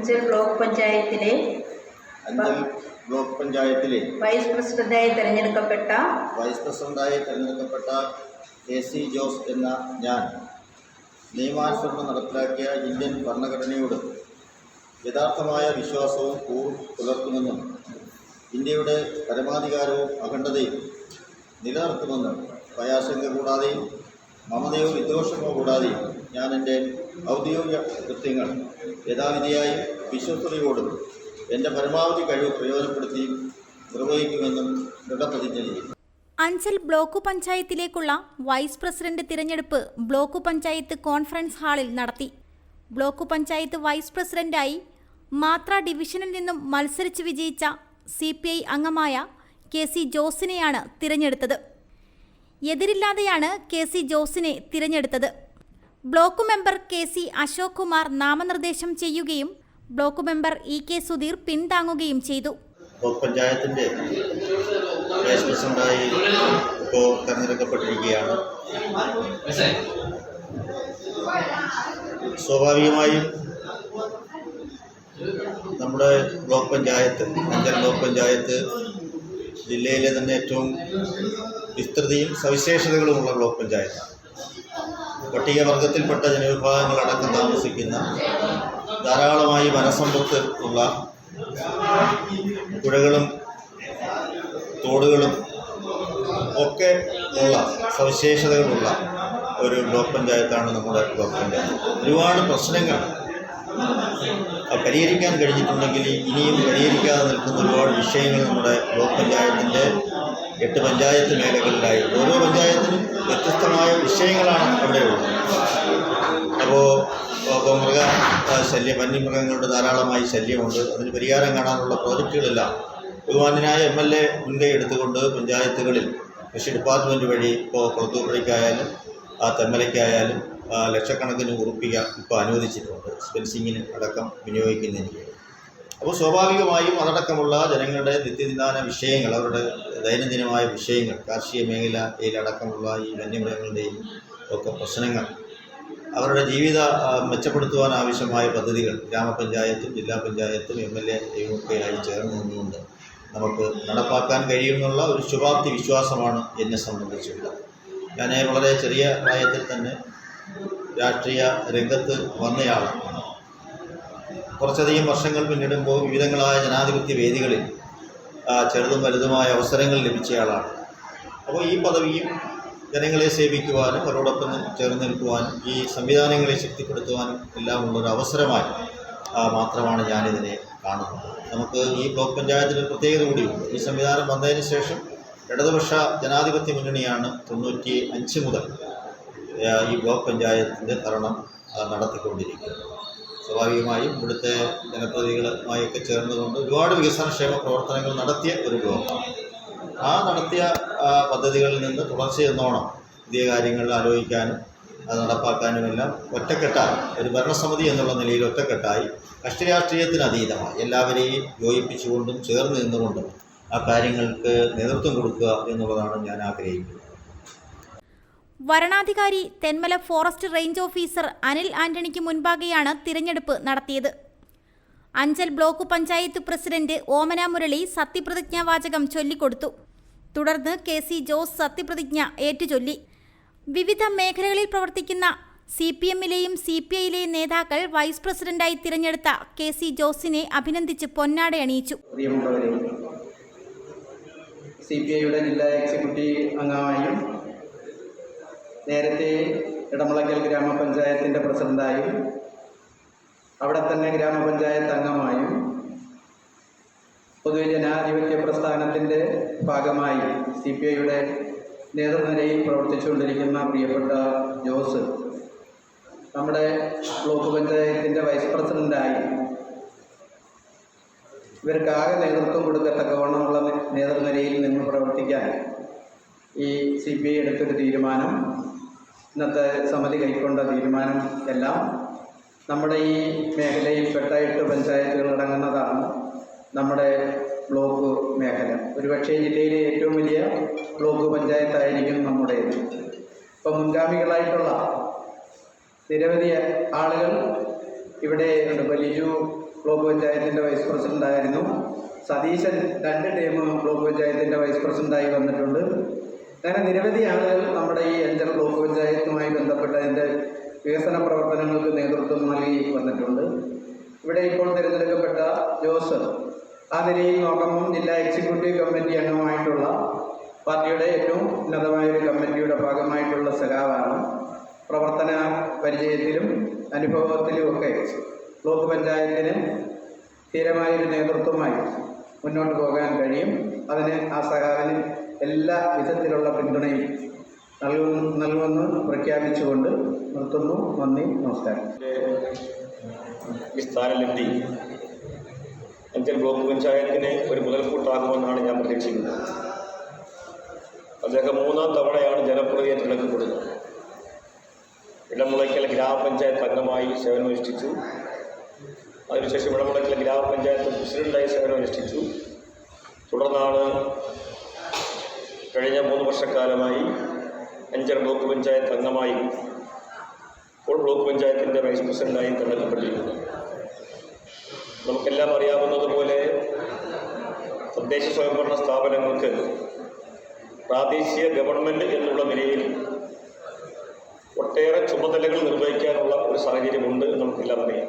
Anchal block പഞ്ചായത്തിലെ Anchal block പഞ്ചായത്തിലെ vice പ്രസിഡന്റായി തിരഞ്ഞെടുക്കപ്പെട്ട വൈസ് പ്രസിഡന്റായി തിരഞ്ഞെടുക്കപ്പെട്ട കെ സി ജോസ് എന്ന ഞാൻ നിയമാനുസരണം നടപ്പിലാക്കിയ ഇന്ത്യൻ ഭരണഘടനയോട് യഥാർത്ഥമായ വിശ്വാസവും കൂറും പുലർത്തുമെന്നും ഇന്ത്യയുടെ പരമാധികാരവും അഖണ്ഡതയും നിലനിർത്തുമെന്നും ഭയാശങ്ക കൂടാതെയും മമതയോ വിദ്വേഷമോ കൂടാതെയും ഞാൻ എന്റെ ഔദ്യോഗിക കൃത്യങ്ങൾ യഥാവിധിയായും വിശ്വസ്തയോടും എന്റെ പരമാവധി കഴിവ് പ്രയോജനപ്പെടുത്തി നിർവഹിക്കുമെന്നും ദൃഢപ്രതിജ്ഞ ചെയ്യും അഞ്ചൽ ബ്ലോക്ക് പഞ്ചായത്തിലേക്കുള്ള വൈസ് പ്രസിഡന്റ് തിരഞ്ഞെടുപ്പ് ബ്ലോക്ക് പഞ്ചായത്ത് കോൺഫറൻസ് ഹാളിൽ നടത്തി. ബ്ലോക്ക് പഞ്ചായത്ത് വൈസ് പ്രസിഡന്റായി മാത്ര ഡിവിഷനിൽ നിന്നും മത്സരിച്ച് വിജയിച്ച സി പി ഐ അംഗമായ കെ സി ജോസിനെയാണ് തിരഞ്ഞെടുത്തത്. എതിരില്ലാതെയാണ് കെ സി ജോസിനെ തിരഞ്ഞെടുത്തത്. Block member K C Ashok Kumar നാമനിർദ്ദേശം ചെയ്യുകയും block member E K Sudheer പിന്താങ്ങുകയും ചെയ്തു. ബ്ലോക്ക് തെരഞ്ഞെടുക്കപ്പെട്ടിരിക്കുകയാണ്. സ്വാഭാവികമായും നമ്മുടെ ബ്ലോക്ക് പഞ്ചായത്ത് അഞ്ചൽ ബ്ലോക്ക് പഞ്ചായത്ത് ജില്ലയിലെ തന്നെ ഏറ്റവും വിസ്തൃതിയും സവിശേഷതകളുമുള്ള ബ്ലോക്ക് പഞ്ചായത്താണ്. പട്ടികവർഗത്തിൽപ്പെട്ട ജനവിഭാഗങ്ങളടക്കം താമസിക്കുന്ന ധാരാളമായി വനസമ്പത്ത് ഉള്ള പുഴകളും തോടുകളും ഒക്കെ ഉള്ള സവിശേഷതകളുള്ള ഒരു ബ്ലോക്ക് പഞ്ചായത്താണ് നമ്മുടെ ബ്ലോക്ക് പഞ്ചായത്ത്. ഒരുപാട് പ്രശ്നങ്ങൾ പരിഹരിക്കാൻ കഴിഞ്ഞിട്ടുണ്ടെങ്കിൽ ഇനിയും പരിഹരിക്കാതെ നിൽക്കുന്ന ഒരുപാട് വിഷയങ്ങൾ നമ്മുടെ ബ്ലോക്ക് പഞ്ചായത്തിന്റെ എട്ട് പഞ്ചായത്ത് മേഖലകളിലായി. ഓരോ പഞ്ചായത്തിനും വ്യത്യസ്തമായ വിഷയങ്ങളാണ് അവിടെയുള്ളത് അപ്പോൾ ഇപ്പോൾ മൃഗ ശല്യം വന്യമൃഗങ്ങളുടെ ധാരാളമായി ശല്യമുണ്ട്. അതിന് പരിഹാരം കാണാനുള്ള പ്രോജക്റ്റുകളെല്ലാം ബഹുമാനായ എം എൽ എ മുൻകൈ എടുത്തുകൊണ്ട് പഞ്ചായത്തുകളിൽ കൃഷി ഡിപ്പാർട്ട്മെന്റ് വഴി ഇപ്പോൾ കൊളത്തൂപ്പുഴയ്ക്കായാലും ആ തെമ്മലയ്ക്കായാലും ലക്ഷക്കണക്കിന് ഉറുപ്പിക ഇപ്പോൾ അനുവദിച്ചിട്ടുണ്ട്. സ്പെൻസിങ്ങിന് അടക്കം വിനിയോഗിക്കുന്നതിന് അപ്പോൾ സ്വാഭാവികമായും അതടക്കമുള്ള ജനങ്ങളുടെ നിത്യദിനാന വിഷയങ്ങൾ അവരുടെ ദൈനംദിനമായ വിഷയങ്ങൾ കാർഷിക മേഖലയിലടക്കമുള്ള ഈ വന്യമൃഗങ്ങളുടെയും ഒക്കെ പ്രശ്നങ്ങൾ അവരുടെ ജീവിത മെച്ചപ്പെടുത്തുവാൻ ആവശ്യമായ പദ്ധതികൾ ഗ്രാമപഞ്ചായത്തും ജില്ലാ പഞ്ചായത്തും എം എൽ എയും ഒക്കെയായി ചേർന്ന് നിന്നുകൊണ്ട് നമുക്ക് നടപ്പാക്കാൻ കഴിയുമെന്നുള്ള ഒരു ശുഭാപ്തി വിശ്വാസമാണ് എന്നെ സംബന്ധിച്ചുള്ളത്. ഞാൻ വളരെ ചെറിയ പ്രായത്തിൽ തന്നെ രാഷ്ട്രീയ രംഗത്ത് വന്നയാളാണ്. കുറച്ചധികം വർഷങ്ങൾ പിന്നിടുമ്പോൾ വിവിധങ്ങളായ ജനാധിപത്യ വേദികളിൽ ചെറുതും വലുതുമായ അവസരങ്ങൾ ലഭിച്ചയാളാണ്. അപ്പോൾ ഈ പദവിയും ജനങ്ങളെ സേവിക്കുവാനും അവരോടൊപ്പം ചേർന്ന് നിൽക്കുവാനും ഈ സംവിധാനങ്ങളെ ശക്തിപ്പെടുത്തുവാനും എല്ലാം ഉള്ളൊരു അവസരമായി മാത്രമാണ് ഞാനിതിനെ കാണുന്നത്. നമുക്ക് ഈ ബ്ലോക്ക് പഞ്ചായത്തിൽ ഒരു പ്രത്യേകത കൂടിയുണ്ട് ഈ സംവിധാനം വന്നതിന് ശേഷം ഇടതുപക്ഷ ജനാധിപത്യ മുന്നണിയാണ് തൊണ്ണൂറ്റി അഞ്ച് മുതൽ ഈ ബ്ലോക്ക് പഞ്ചായത്തിന്റെ ഭരണം നടത്തിക്കൊണ്ടിരിക്കുന്നത്. സ്വാഭാവികമായും ഇവിടുത്തെ ജനപ്രതിനിധികളുമായൊക്കെ ചേർന്നുകൊണ്ട് ഒരുപാട് വികസനക്ഷേമ പ്രവർത്തനങ്ങൾ നടത്തിയ ഒരു ബ്ലോക്കാണ് ആ നടത്തിയ പദ്ധതികളിൽ നിന്ന് തുടർച്ചയെന്നോണം പുതിയ കാര്യങ്ങൾ ആലോചിക്കാനും അത് നടപ്പാക്കാനുമെല്ലാം ഒറ്റക്കെട്ടായി. ഒരു ഭരണസമിതി എന്നുള്ള നിലയിൽ ഒറ്റക്കെട്ടായി. കക്ഷി രാഷ്ട്രീയത്തിന് അതീതമായി. എല്ലാവരെയും യോജിപ്പിച്ചുകൊണ്ടും ചേർന്ന് നിന്നുകൊണ്ടും ആ കാര്യങ്ങൾക്ക് നേതൃത്വം കൊടുക്കുക എന്നുള്ളതാണ് ഞാൻ ആഗ്രഹിക്കുന്നത്. വരണാധികാരി Thenmala forest range officer Anil ആന്റണിക്ക് മുൻപാകെയാണ് തിരഞ്ഞെടുപ്പ് നടത്തിയത്. അഞ്ചൽ ബ്ലോക്ക് പഞ്ചായത്ത് പ്രസിഡന്റ് ഓമന മുരളി സത്യപ്രതിജ്ഞാവാചകം ചൊല്ലിക്കൊടുത്തു. തുടർന്ന് കെ സി ജോസ് സത്യപ്രതിജ്ഞ ഏറ്റുചൊല്ലി. വിവിധ മേഖലകളിൽ പ്രവർത്തിക്കുന്ന സി പി എമ്മിലെയും സി പി ഐയിലെയും നേതാക്കൾ വൈസ് പ്രസിഡന്റായി തിരഞ്ഞെടുത്ത കെ സി ജോസിനെ അഭിനന്ദിച്ച് പൊന്നാട അണിയിച്ചു. പ്രിയമുള്ളവരെ സി പി ഐയുടെ ജില്ലാ എക്സിക്യൂട്ടീവ് അംഗമായും നേരത്തെ ഇടമുളയ്ക്കൽ ഗ്രാമപഞ്ചായത്തിന്റെ പ്രസിഡന്റായും അവിടെ തന്നെ ഗ്രാമപഞ്ചായത്ത് അംഗമായും പൊതുജനാധിപത്യ പ്രസ്ഥാനത്തിന്റെ ഭാഗമായി സി പി ഐയുടെ നേതൃനിരയിൽ പ്രവർത്തിച്ചുകൊണ്ടിരിക്കുന്ന പ്രിയപ്പെട്ട ജോസ് നമ്മുടെ ബ്ലോക്ക് പഞ്ചായത്തിന്റെ വൈസ് പ്രസിഡന്റായി ഇവർക്കാകെ നേതൃത്വം കൊടുക്കത്തക്കവണ്ണമുള്ള നേതൃനിരയിൽ നിന്ന് പ്രവർത്തിക്കാൻ ഈ സി പി ഐ എടുത്തൊരു തീരുമാനം ഇന്നത്തെ സമിതി കൈക്കൊണ്ട തീരുമാനം എല്ലാം നമ്മുടെ ഈ മേഖലയിൽപ്പെട്ട എട്ട് പഞ്ചായത്തുകൾ അടങ്ങുന്നതാണ് നമ്മുടെ ബ്ലോക്ക് മേഖല. ഒരുപക്ഷെ ജില്ലയിലെ ഏറ്റവും വലിയ ബ്ലോക്ക് പഞ്ചായത്തായിരിക്കും നമ്മുടേത്. ഇപ്പം മുൻഗാമികളായിട്ടുള്ള നിരവധി ആളുകൾ ഇവിടെ ഉണ്ട്. ഇപ്പോൾ ലിജു ബ്ലോക്ക് പഞ്ചായത്തിന്റെ വൈസ് പ്രസിഡന്റ് ആയിരുന്നു സതീശൻ രണ്ട് ടൈം ബ്ലോക്ക് പഞ്ചായത്തിന്റെ വൈസ് പ്രസിഡന്റായി വന്നിട്ടുണ്ട്. അങ്ങനെ നിരവധി ആളുകൾ നമ്മുടെ ഈ അഞ്ചൽ ബ്ലോക്ക് പഞ്ചായത്തുമായി ബന്ധപ്പെട്ട അതിന്റെ വികസന പ്രവർത്തനങ്ങൾക്ക് നേതൃത്വം നൽകി വന്നിട്ടുണ്ട്. ഇവിടെ ഇപ്പോൾ തിരഞ്ഞെടുക്കപ്പെട്ട ജോസഫ് ആ നിലയിൽ നോക്കുമ്പം ജില്ലാ എക്സിക്യൂട്ടീവ് കമ്മിറ്റി അംഗമായിട്ടുള്ള പാർട്ടിയുടെ ഏറ്റവും ഉന്നതമായ ഒരു കമ്മിറ്റിയുടെ ഭാഗമായിട്ടുള്ള സഖാവാണ് പ്രവർത്തന പരിചയത്തിലും അനുഭവത്തിലുമൊക്കെ ബ്ലോക്ക് പഞ്ചായത്തിന് സ്ഥിരമായൊരു നേതൃത്വമായി മുന്നോട്ട് പോകാൻ കഴിയും. അതിന് ആ സഹാവിന് എല്ലാ വിധത്തിലുള്ള പിന്തുണയും നൽകുന്നു നൽകുമെന്ന് പ്രഖ്യാപിച്ചുകൊണ്ട് നിർത്തുന്നു. നന്ദി നമസ്കാരം. ഈ സ്ഥാനലബ്ധി അഞ്ചൽ ബ്ലോക്ക് പഞ്ചായത്തിനെ ഒരു മുതൽക്കൂട്ടാകുമെന്നാണ് ഞാൻ പ്രതീക്ഷിക്കുന്നത്. അദ്ദേഹം മൂന്നാം തവണയാണ് ജനപ്രതിയെ തിളക്കപ്പെടുന്നത് ഇടമുളയ്ക്കൽ ഗ്രാമപഞ്ചായത്ത് അംഗമായി സേവനമനുഷ്ഠിച്ചു. അതിനുശേഷം ഇടമുടക്കിലെ ഗ്രാമപഞ്ചായത്ത് പ്രസിഡന്റായി സേവനമനുഷ്ഠിച്ചു തുടർന്നാണ് കഴിഞ്ഞ മൂന്ന് വർഷക്കാലമായി അഞ്ചര ബ്ലോക്ക് പഞ്ചായത്ത് അംഗമായി ഇപ്പോൾ ബ്ലോക്ക് പഞ്ചായത്തിന്റെ വൈസ് പ്രസിഡന്റായി തിരഞ്ഞെടുക്കപ്പെട്ടിരിക്കുന്നു. നമുക്കെല്ലാം അറിയാവുന്നതുപോലെ തദ്ദേശ സ്വയംഭരണ സ്ഥാപനങ്ങൾക്ക് പ്രാദേശിക ഗവൺമെന്റ് എന്നുള്ള നിലയിൽ ഒട്ടേറെ ചുമതലകൾ നിർവഹിക്കാനുള്ള ഒരു സാഹചര്യമുണ്ട് നമുക്കെല്ലാം അറിയാം.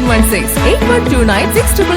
916 8129 699